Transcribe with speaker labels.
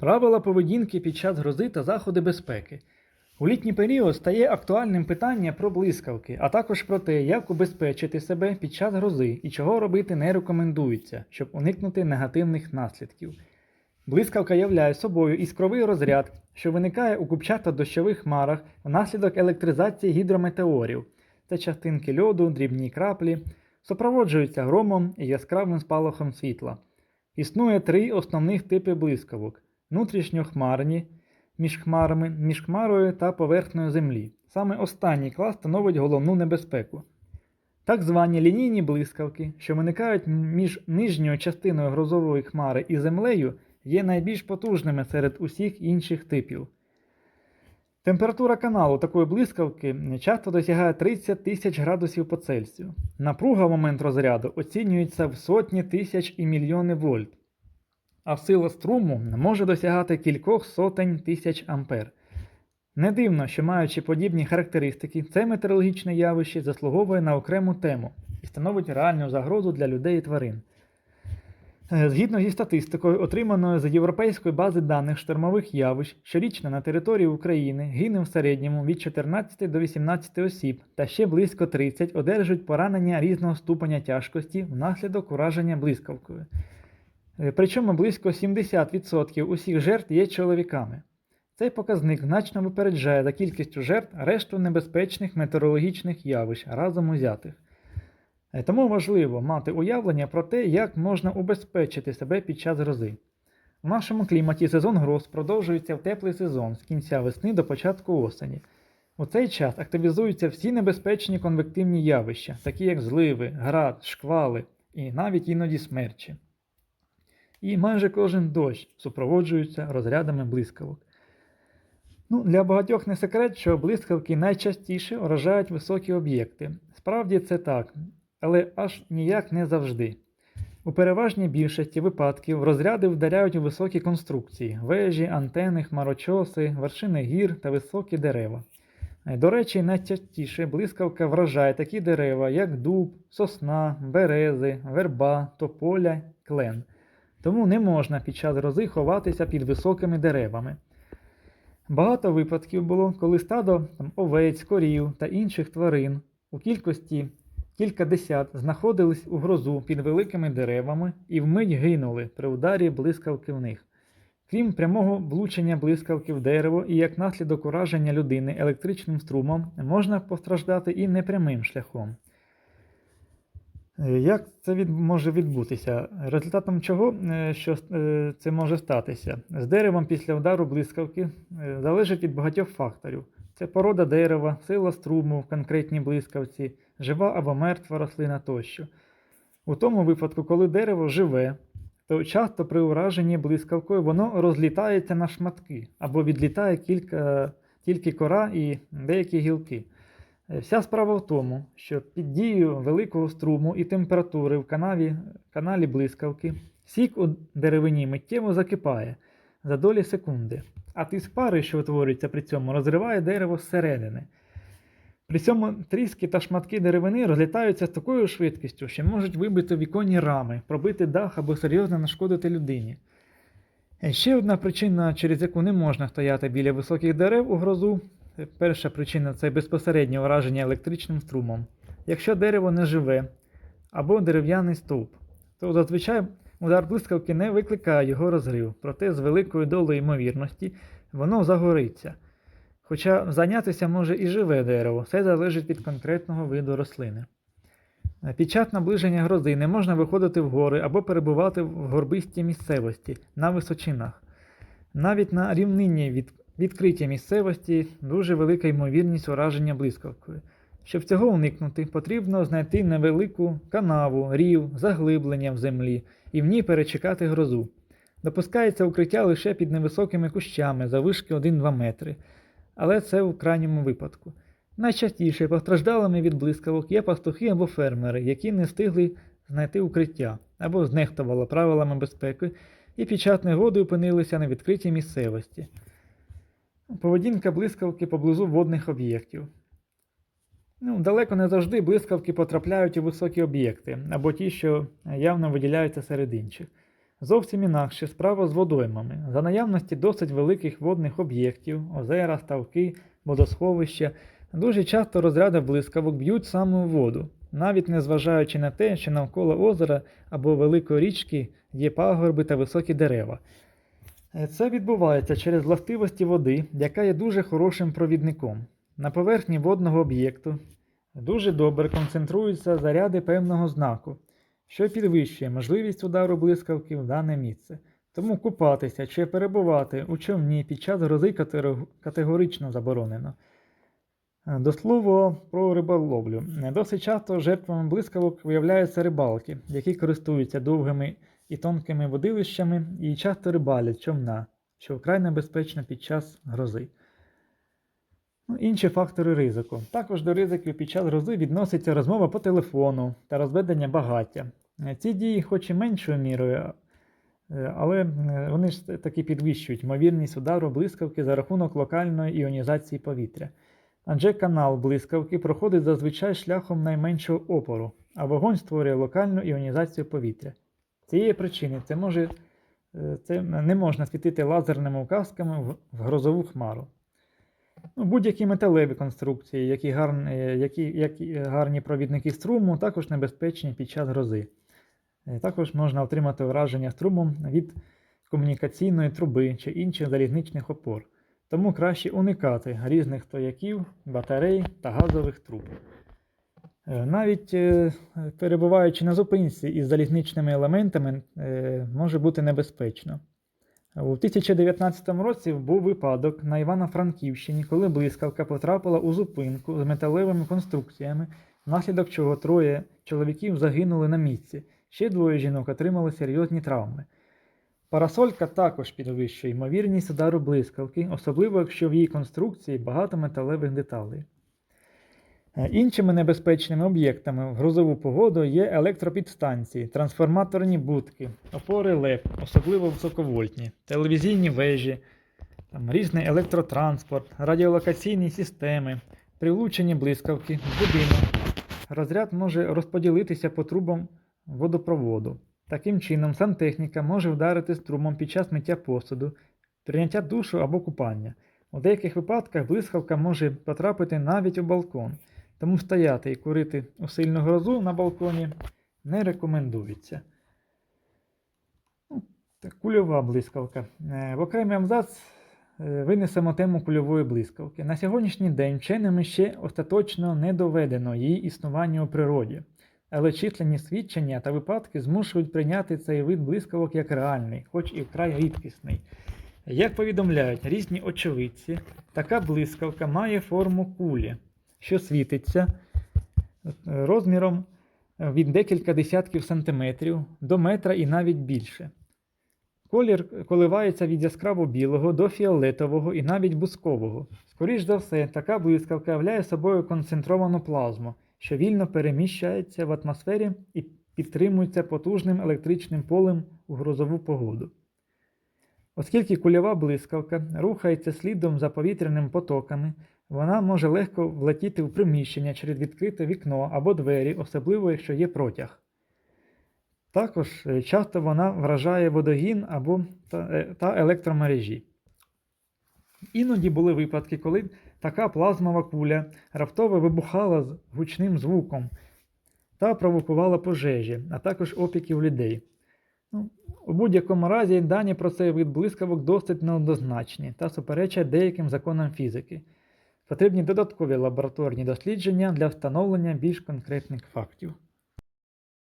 Speaker 1: Правила поведінки під час грози та заходи безпеки. У літній період стає актуальним питання про блискавки, а також про те, як убезпечити себе під час грози і чого робити не рекомендується, щоб уникнути негативних наслідків. Блискавка являє собою іскровий розряд, що виникає у купчато-дощових хмарах внаслідок електризації гідрометеорів. Це частинки льоду, дрібні краплі, супроводжуються громом і яскравим спалахом світла. Існує три основних типи блискавок: внутрішньохмарні, між хмарами, між хмарою та поверхнею землі. Саме останній клас становить головну небезпеку. Так звані лінійні блискавки, що виникають між нижньою частиною грозової хмари і землею, є найбільш потужними серед усіх інших типів. Температура каналу такої блискавки часто досягає 30 тисяч градусів по Цельсію. Напруга в момент розряду оцінюється в сотні тисяч і мільйони вольт, а сила струму може досягати кількох сотень тисяч ампер. Не дивно, що маючи подібні характеристики, це метеорологічне явище заслуговує на окрему тему і становить реальну загрозу для людей і тварин. Е, Згідно зі статистикою, отриманою з Європейської бази даних штормових явищ, щорічно на території України гине в середньому від 14 до 18 осіб, та ще близько 30 одержують поранення різного ступеня тяжкості внаслідок ураження блискавкою. Е, Причому близько 70% усіх жертв є чоловіками. Цей показник значно випереджає за кількістю жертв решту небезпечних метеорологічних явищ разом узятих. Е, Тому важливо мати уявлення про те, як можна убезпечити себе під час грози. У нашому кліматі сезон гроз продовжується в теплий сезон з кінця весни до початку осені. У цей час активізуються всі небезпечні конвективні явища, такі як зливи, град, шквали і навіть іноді смерчі. І майже кожен дощ супроводжується розрядами блискавок. Ну, для багатьох не секрет, що блискавки найчастіше уражають високі об'єкти. Справді це так, але аж ніяк не завжди. У переважній більшості випадків розряди вдаряють у високі конструкції вежі, антени, хмарочоси, вершини гір та високі дерева. Е, До речі, найчастіше блискавка вражає такі дерева, як дуб, сосна, берези, верба, тополя, клен. Тому не можна під час грози ховатися під високими деревами. Багато випадків було, коли стадо там, овець, корів та інших тварин у кількості кілька десят знаходились у грозу під великими деревами і вмить гинули при ударі блискавки в них. Крім прямого влучення блискавки в дерево і як наслідок ураження людини електричним струмом, можна постраждати і непрямим шляхом. Е, Як це від, може відбутися? Результатом чого е, що, е, це може статися? З деревом після удару блискавки залежить від багатьох факторів. Це порода дерева, сила струму в конкретній блискавці, жива або мертва рослина тощо. У тому випадку, коли дерево живе, то часто при ураженні блискавкою воно розлітається на шматки або відлітає кілька, тільки кора і деякі гілки. Е, Вся справа в тому, що під дією великого струму і температури в каналі, каналі блискавки сік у деревині миттєво закипає за долі секунди, а тиск пари, що утворюється при цьому, розриває дерево зсередини. При цьому тріски та шматки деревини розлітаються з такою швидкістю, що можуть вибити віконні рами, пробити дах або серйозно нашкодити людині. Е, Ще одна причина, через яку не можна стояти біля високих дерев у грозу. Перша причина це безпосереднє ураження електричним струмом. Якщо дерево не живе або дерев'яний стовп, то зазвичай удар блискавки не викликає його розрив, проте з великою долею ймовірності воно загориться. Хоча зайнятися може і живе дерево, все залежить від конкретного виду рослини. Під час наближення грози не можна виходити в гори або перебувати в горбистій місцевості на височинах. Навіть на рівнині від відкритій місцевості дуже велика ймовірність ураження блискавкою. Щоб цього уникнути, потрібно знайти невелику канаву, рів, заглиблення в землі і в ній перечекати грозу. Допускається укриття лише під невисокими кущами завишки 1-2 метри, але це в крайньому випадку. Найчастіше постраждалими від блискавок є пастухи або фермери, які не встигли знайти укриття або знехтували правилами безпеки і під час негоди опинилися на відкритій місцевості. Поведінка блискавки поблизу водних об'єктів. Ну, далеко не завжди блискавки потрапляють у високі об'єкти або ті, що явно виділяються серед інших. Зовсім інакше справа з водоймами. За наявності досить великих водних об'єктів, озера, ставки, водосховища, дуже часто розряди блискавок б'ють саме у воду, навіть не зважаючи на те, що навколо озера або великої річки є пагорби та високі дерева. Е, Це відбувається через властивості води, яка є дуже хорошим провідником. На поверхні водного об'єкту дуже добре концентруються заряди певного знаку, що підвищує можливість удару блискавки в дане місце. Тому купатися чи перебувати у човні під час грози категорично заборонено. Е, До слова про риболовлю. Е, Досить часто жертвами блискавок виявляються рибалки, які користуються довгими і тонкими водилищами і часто рибалять човна, що вкрай небезпечно під час грози. Ну, інші фактори ризику. Також до ризиків під час грози відноситься розмова по телефону та розведення багаття. Е, Ці дії, хоч і меншою мірою, е, але е, вони ж таки підвищують ймовірність удару блискавки за рахунок локальної іонізації повітря. Адже канал блискавки проходить зазвичай шляхом найменшого опору, а вогонь створює локальну іонізацію повітря. Цієї причини це, може, е, це не можна світити лазерними указками в- в грозову хмару. Ну, будь-які металеві конструкції, які гарні, які, які гарні провідники струму, також небезпечні під час грози. Е, Також можна отримати враження струмом від комунікаційної труби чи інших залізничних опор. Тому краще уникати різних стояків, батарей та газових труб. Е, Навіть е, перебуваючи на зупинці із залізничними елементами, е, може бути небезпечно. У 2019 році був випадок на Івано-Франківщині, коли блискавка потрапила у зупинку з металевими конструкціями, внаслідок чого троє чоловіків загинули на місці. Ще двоє жінок отримали серйозні травми. Парасолька також підвищує ймовірність удару блискавки, особливо якщо в її конструкції багато металевих деталей. Е, Іншими небезпечними об'єктами в грозову погоду є електропідстанції, трансформаторні будки, опори ЛЕП, особливо високовольтні, телевізійні вежі, там, різний електротранспорт, радіолокаційні системи, прилучені блискавки, будинок. Розряд може розподілитися по трубам водопроводу. Таким чином, сантехніка може вдарити струмом під час миття посуду, прийняття душу або купання. У деяких випадках блискавка може потрапити навіть у балкон, тому стояти і курити у сильну грозу на балконі не рекомендується. Ну, Кульова блискавка. Е, В окремий абзац е, винесемо тему кульової блискавки. На сьогоднішній день вченими ще остаточно не доведено її існування у природі, але численні свідчення та випадки змушують прийняти цей вид блискавок як реальний, хоч і вкрай рідкісний. Як повідомляють різні очевидці, така блискавка має форму кулі, що світиться е, розміром е, від декілька десятків сантиметрів до метра і навіть більше. Колір коливається від яскраво білого до фіолетового і навіть бускового. Скоріш за все, така блискавка являє собою концентровану плазму, що вільно переміщається в атмосфері і підтримується потужним електричним полем у грозову погоду. Оскільки кульова блискавка рухається слідом за повітряними потоками, вона може легко влетіти в приміщення через відкрите вікно або двері, особливо якщо є протяг. Також е, часто вона вражає водогін або та, е, та електромережі. Іноді були випадки, коли така плазмова куля раптово вибухала з гучним звуком та провокувала пожежі, а також опіки у людей. Ну, у будь-якому разі дані про цей вид блискавок досить неоднозначні та суперечать деяким законам фізики. Потрібні додаткові лабораторні дослідження для встановлення більш конкретних фактів.